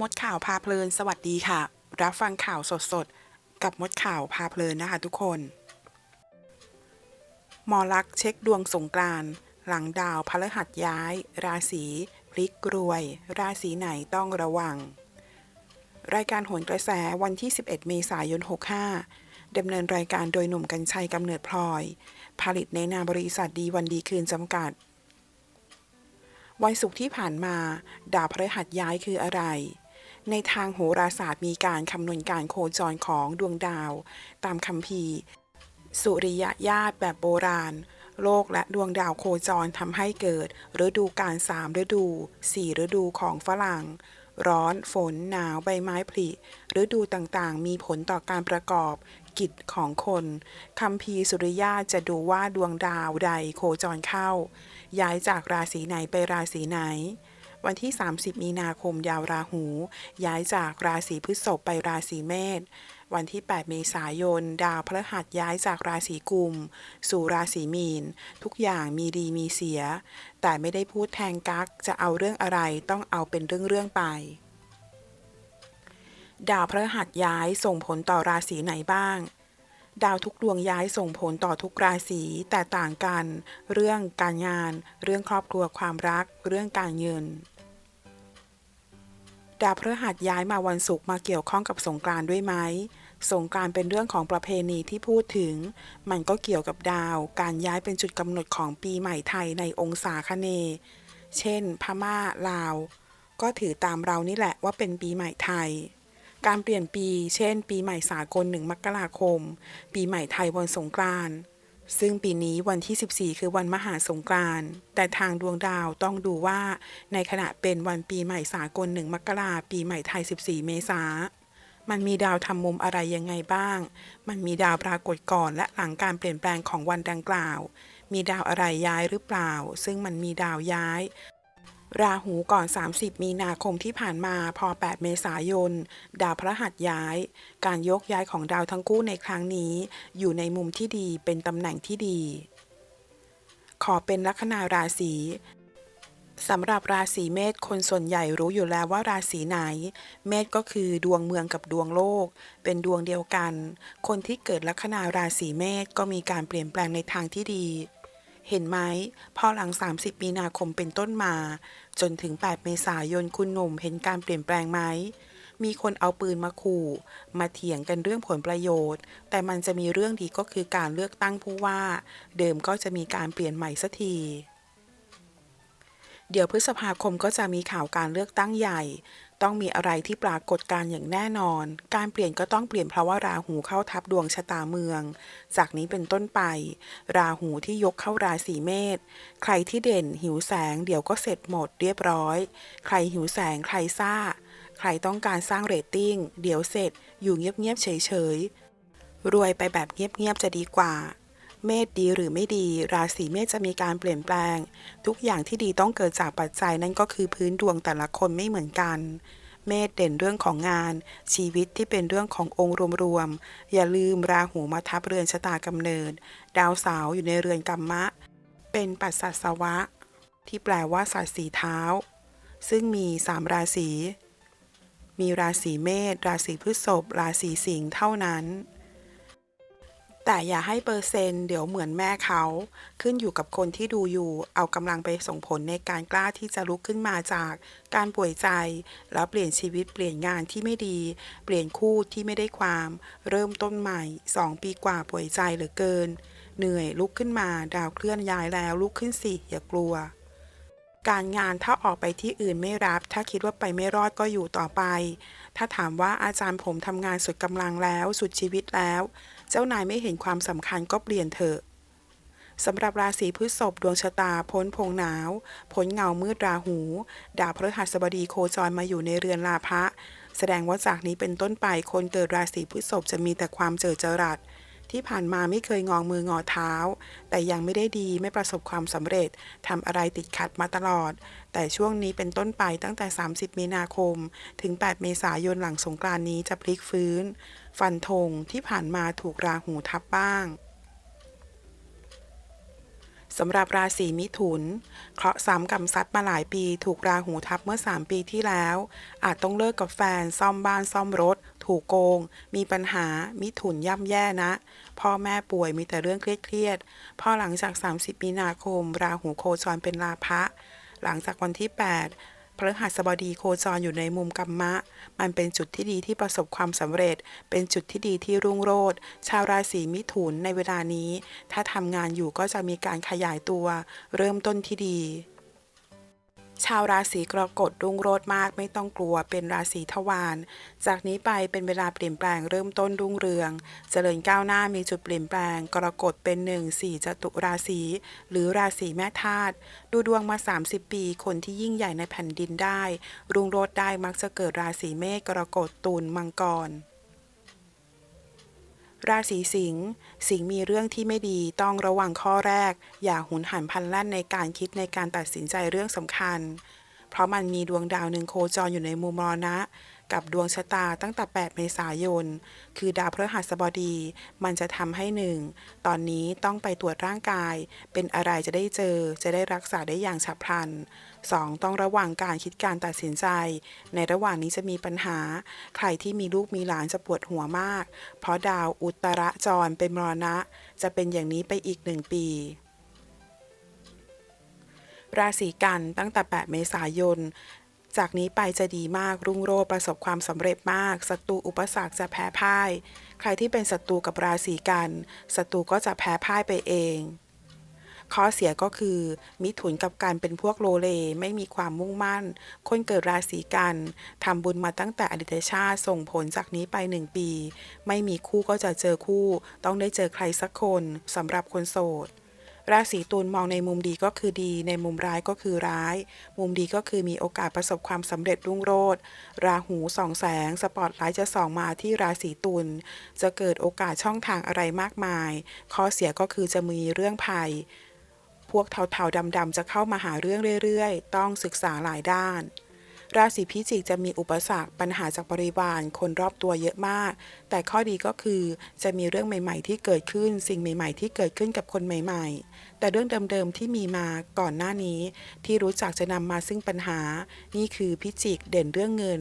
มดข่าวพาเพลิน สวัสดีค่ะ รับฟังข่าวสดๆ กับมดข่าวพาเพลินนะคะทุกคน หมอลักเช็คดวงสงกรานหลังดาวพฤหัสย้าย ราศีพลิกกรวย ราศีไหนต้องระวัง รายการโหนกระแสวันที่ 11 เมษายน 65 ดำเนินรายการโดยหนุ่มกัญชัยกำเนิดพลอย ผลิตในนามบริษัทดีวันดีคืนจำกัดวันศุกร์ที่ผ่านมา ดาวพฤหัสย้ายคืออะไร ในทางโหราศาสตร์มีการคำนวณการโคจรของดวงดาว ตามคัมภีร์ สุริยญาติแบบโบราณ โลกและดวงดาวโคจรทำให้เกิด ฤดูกาลสามฤดูสี่ฤดูของฝรั่ง ร้อน ฝน หนาว ใบไม้ผลิฤดูต่างๆ มีผลต่อการประกอบกิจของคนคัมภีสุริยะจะดูว่าดวงดาวใดโคจรเข้า ย้ายจากราศีไหนไปราศีไหน วันที่ 30 มีนาคมยาวราหู ย้ายจากราศีพฤษภไปราศีเมษวันที่ 8 เมษายน ดาวพฤหัสย้ายจากราศีกุม สู่ราศีมีน ทุกอย่างมีดีมีเสีย แต่ไม่ได้พูดแทงกัก จะเอาเรื่องอะไรต้องเอาเป็นเรื่องๆไป ดาวพฤหัสย้ายส่งผลต่อราศีไหนบ้าง ดาวทุกดวงย้ายส่งผลต่อทุกราศีแต่ต่างกัน เรื่องการงาน เรื่องครอบครัวความรัก เรื่องการเงิน ดาวพฤหัสย้ายมาวันศุกร์มาเกี่ยวข้องกับสงกรานต์ด้วยไหมสงกรานต์เป็นเรื่องของประเพณีที่พูดถึง มันก็เกี่ยวกับดาว การย้ายเป็นจุดกำหนดของปีใหม่ไทยในองศาคเน เช่น พม่า ลาว ก็ถือตามเรานี่แหละว่าเป็นปีใหม่ไทย การเปลี่ยนปี เช่น ปีใหม่สากลหนึ่งมกราคม ปีใหม่ไทยวันสงกรานต์ ซึ่งปีนี้วันที่ 14 คือวันมหาสงกรานต์ แต่ทางดวงดาวต้องดูว่าในขณะเป็นวันปีใหม่สากลหนึ่งมกราปีใหม่ไทย 14 เมษามันมีดาวทำมุมอะไรยังไงบ้าง มันมีดาวปรากฏก่อนและหลังการเปลี่ยนแปลงของวันดังกล่าว มีดาวอะไรย้ายหรือเปล่า ซึ่งมันมีดาวย้าย ราหูก่อน 30 มีนาคมที่ผ่านมาพอ 8 เมษายน ดาวพระหัสย้าย การยกย้ายของดาวทั้งคู่ในครั้งนี้ อยู่ในมุมที่ดีเป็นตำแหน่งที่ดี ขอเป็นลัคนาราศีสำหรับราศีเมษคนส่วนใหญ่รู้อยู่แล้วว่าราศีไหน เมษก็คือดวงเมืองกับดวงโลก เป็นดวงเดียวกัน คนที่เกิดลัคนาราศีเมษก็มีการเปลี่ยนแปลงในทางที่ดี เห็นไหมพอหลัง 30 มีนาคมเป็นต้นมา จนถึง 8 เมษายนคุณหนุ่มเห็นการเปลี่ยนแปลงไหม มีคนเอาปืนมาขู่ มาเถียงกันเรื่องผลประโยชน์ แต่มันจะมีเรื่องดีก็คือการเลือกตั้งผู้ว่า เดิมก็จะมีการเปลี่ยนใหม่สักทีเดี๋ยวพฤษภาคมก็จะมีข่าวการเลือกตั้งใหญ่ ต้องมีอะไรที่ปรากฏการ์อย่างแน่นอน การเปลี่ยนก็ต้องเปลี่ยนเพราะว่าราหูเข้าทับดวงชะตาเมือง จากนี้เป็นต้นไป ราหูที่ยกเข้าราศีเมษ ใครที่เด่นหิวแสงเดี๋ยวก็เสร็จหมดเรียบร้อย ใครหิวแสงใครซ่า ใครต้องการสร้างเรตติ้ง เดี๋ยวเสร็จ อยู่เงียบๆเฉยๆ รวยไปแบบเงียบๆจะดีกว่า เมษดีหรือไม่ดี ราศีเมษจะมีการเปลี่ยนแปลง ทุกอย่างที่ดีต้องเกิดจากปัจจัยนั่นก็คือพื้นดวงแต่ละคนไม่เหมือนกัน เมษเด่นเรื่องของงาน ชีวิตที่เป็นเรื่องขององค์รวมๆอย่าลืมราหูมาทับเรือนชะตากำเนิด ดาวเสาร์อยู่ในเรือนกัมมะ เป็นปัสสัสวะ ที่แปลว่าสัตว์สีเท้า ซึ่งมีสามราศีมีราศีเมษราศีพฤษภราศีสิงห์เท่านั้น แต่อย่าให้เปอร์เซนต์เดี๋ยวเหมือนแม่เขาขึ้นอยู่กับคนที่ดูอยู่ เอากำลังไปส่งผลในการกล้าที่จะลุกขึ้นมาจากการป่วยใจ แล้วเปลี่ยนชีวิตเปลี่ยนงานที่ไม่ดี เปลี่ยนคู่ที่ไม่ได้ความ เริ่มต้นใหม่ 2 ปีกว่าป่วยใจเหลือเกิน เหนื่อยลุกขึ้นมา ดาวเคลื่อนย้ายแล้วลุกขึ้นสิอย่ากลัว การงานถ้าออกไปที่อื่นไม่รับ ถ้าคิดว่าไปไม่รอดก็อยู่ต่อไป ถ้าถามว่าอาจารย์ผมทำงานสุดกำลังแล้ว สุดชีวิตแล้ว เจ้านายไม่เห็นความสำคัญก็เปลี่ยนเถอะสำหรับราศีพฤษภดวงชะตาพ้นพงหนาว พ้นเงามืดราหู ดาวพฤหัสบดีโคจรมาอยู่ในเรือนลาภะแสดงว่าจากนี้เป็นต้นไปคนเกิดราศีพฤษภจะมีแต่ความเจอจรัส ที่ผ่านมาไม่เคยงองมืองอเท้า แต่ยังไม่ได้ดีไม่ประสบความสำเร็จทำอะไรติดขัดมาตลอด แต่ช่วงนี้เป็นต้นไปตั้งแต่ 30 มีนาคม ถึง 8 เมษายนหลังสงกรานนี้จะพลิกฟื้น ฟันธงที่ผ่านมาถูกราหูทับบ้างสำหรับราศีมิถุน เคราะห์ซ้ำกรรมซัดมาหลายปีถูกราหูทับเมื่อ 3 ปีที่แล้ว อาจต้องเลิกกับแฟนซ่อมบ้านซ่อมรถ ถูกโกง มีปัญหา มิถุนย่ำแย่นะ พ่อแม่ป่วยมีแต่เรื่องเครียดๆ พอหลังจาก 30 มีนาคม ราหูโคจรเป็นลาภะ หลังจากวันที่ 8 พฤหัสบดีโคจรอยู่ในมุมกัมมะ มันเป็นจุดที่ดีที่ประสบความสำเร็จ เป็นจุดที่ดีที่รุ่งโรจน์ ชาวราศีมิถุนในเวลานี้ ถ้าทำงานอยู่ก็จะมีการขยายตัว เริ่มต้นที่ดี ชาวราศีกรกฎรุ่งโรจน์มากไม่ต้องกลัวเป็นราศีทวารจากนี้ไปเป็นเวลาเปลี่ยนแปลงเริ่มต้นรุ่งเรือง เจริญก้าวหน้ามีจุดเปลี่ยนแปลง กรกฎเป็นหนึ่งสี่จตุราศีหรือราศีแม่ธาตุดูดวงมา 30 ปี คนที่ยิ่งใหญ่ในแผ่นดินได้ รุ่งโรจน์ได้มักจะเกิดราศีเมษกรกฎตุลมังกร ราศีสิงห์ สิงห์มีเรื่องที่ไม่ดีต้องระวังข้อแรก อย่าหุนหันพลันแล่นในการคิดในการตัดสินใจเรื่องสำคัญ เพราะมันมีดวงดาวหนึ่งโคจรอยู่ในมุมมรณะ กับดวงชะตาตั้งแต่ 8 เมษายน คือดาวพฤหัสบดี มันจะทำให้หนึ่ง ตอนนี้ต้องไปตรวจร่างกาย เป็นอะไรจะได้เจอ จะได้รักษาได้อย่างฉับพลัน 2. ต้องระวังการคิดการตัดสินใจ ในระหว่างนี้จะมีปัญหา ใครที่มีลูกมีหลานจะปวดหัวมาก เพราะดาวอุตระจรเป็นมรณะ จะเป็นอย่างนี้ไปอีกหนึ่งปีราศีกันตั้งแต่ 8 เมษายน จากนี้ไปจะดีมากรุ่งโรจน์ประสบความสำเร็จมากศัตรูอุปสรรคจะแพ้พ่าย ใครที่เป็นศัตรูกับราศีกันศัตรูก็จะแพ้พ่ายไปเอง ข้อเสียก็คือ มิถุนกับการเป็นพวกโลเลไม่มีความมุ่งมั่น คนเกิดราศีกันทำบุญมาตั้งแต่อดีตชาติส่งผลจากนี้ไปหนึ่งปี ไม่มีคู่ก็จะเจอคู่ ต้องได้เจอใครสักคนสำหรับคนโสด ราศีตุลมองในมุมดีก็คือดี ในมุมร้ายก็คือร้าย มุมดีก็คือมีโอกาสประสบความสำเร็จรุ่งโรจน์ราหูส่องแสง สปอตไลท์จะส่องมาที่ราศีตุลจะเกิดโอกาสช่องทางอะไรมากมาย ข้อเสียก็คือจะมีเรื่องภัย พวกเทาๆดำๆจะเข้ามาหาเรื่องเรื่อยๆ ต้องศึกษาหลายด้าน ราศีพิจิกจะมีอุปสรรคปัญหาจากบริวารคนรอบตัวเยอะมาก แต่ข้อดีก็คือจะมีเรื่องใหม่ ๆ ที่เกิดขึ้น สิ่งใหม่ ๆ ที่เกิดขึ้นกับคนใหม่ ๆ แต่เรื่องเดิม ๆ ที่มีมาก่อนหน้านี้ ที่รู้จักจะนำมาซึ่งปัญหา นี่คือพิจิกเด่นเรื่องเงิน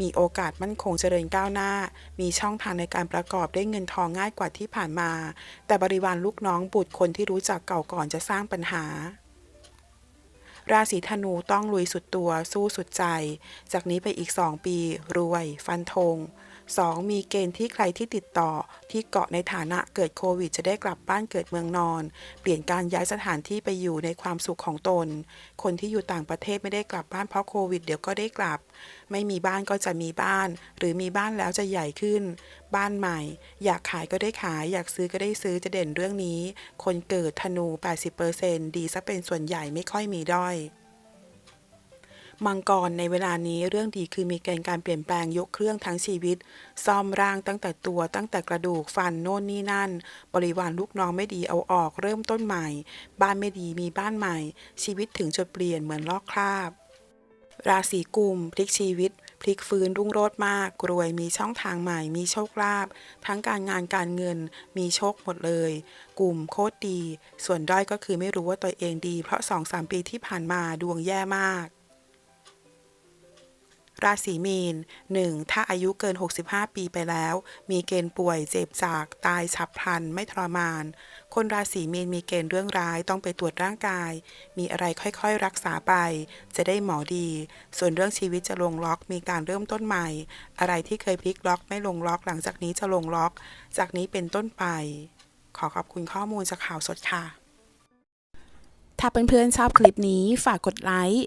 มีโอกาสมั่นคงเจริญก้าวหน้า มีช่องทางในการประกอบได้เงินทองง่ายกว่าที่ผ่านมา แต่บริวารลูกน้องบุตรคนที่รู้จักเก่าก่อนจะสร้างปัญหา ราศีธนูต้องลุยสุดตัวสู้สุดใจ จากนี้ไปอีก 2 ปี รวย ฟันธง 2. มีเกณฑ์ที่ใครที่ติดต่อที่เกาะในฐานะเกิดโควิด จะได้กลับบ้านเกิดเมืองนอน เปลี่ยนการย้ายสถานที่ไปอยู่ในความสุขของตน คนที่อยู่ต่างประเทศไม่ได้กลับบ้านเพราะโควิด เดี๋ยวก็ได้กลับ ไม่มีบ้านก็จะมีบ้าน หรือมีบ้านแล้วจะใหญ่ขึ้น บ้านใหม่ อยากขายก็ได้ขาย อยากซื้อก็ได้ซื้อจะเด่นเรื่องนี้ คนเกิดธนู 80%ดีซะเป็นส่วนใหญ่ไม่ค่อยมีด้อย มังกรในเวลานี้เรื่องดีคือมีเกณฑ์การเปลี่ยนแปลงยกเครื่องทั้งชีวิต ซ่อมร่างตั้งแต่ตัวตั้งแต่กระดูกฟันโน่นนี่นั่น บริวารลูกน้องไม่ดีเอาออก เริ่มต้นใหม่ บ้านไม่ดีมีบ้านใหม่ ชีวิตถึงจุดเปลี่ยนเหมือนลอกคราบ ราศีกุมพลิกชีวิตพลิกฟื้นรุ่งโรจน์มาก รวยมีช่องทางใหม่ มีโชคลาภทั้งการงานการเงิน มีโชคหมดเลย กลุ่มโคตรดี ส่วนด้อยก็คือไม่รู้ว่าตัวเองดี เพราะ2-3ปีที่ผ่านมาดวงแย่มาก ราศีมีน 1. ถ้าอายุเกิน 65 ปีไปแล้ว มีเกณฑ์ป่วยเจ็บจากตายฉับพลันไม่ทรมาน คนราศีมีนมีเกณฑ์เรื่องร้ายต้องไปตรวจร่างกาย มีอะไรค่อยๆรักษาไป จะได้หมอดี ส่วนเรื่องชีวิตจะลงล็อกมีการเริ่มต้นใหม่ อะไรที่เคยพลิกล็อกไม่ลงล็อกหลังจากนี้จะลงล็อก จากนี้เป็นต้นไป ขอขอบคุณข้อมูลจากข่าวสดค่ะ ถ้าเพื่อนๆชอบคลิปนี้ฝากกดไลค์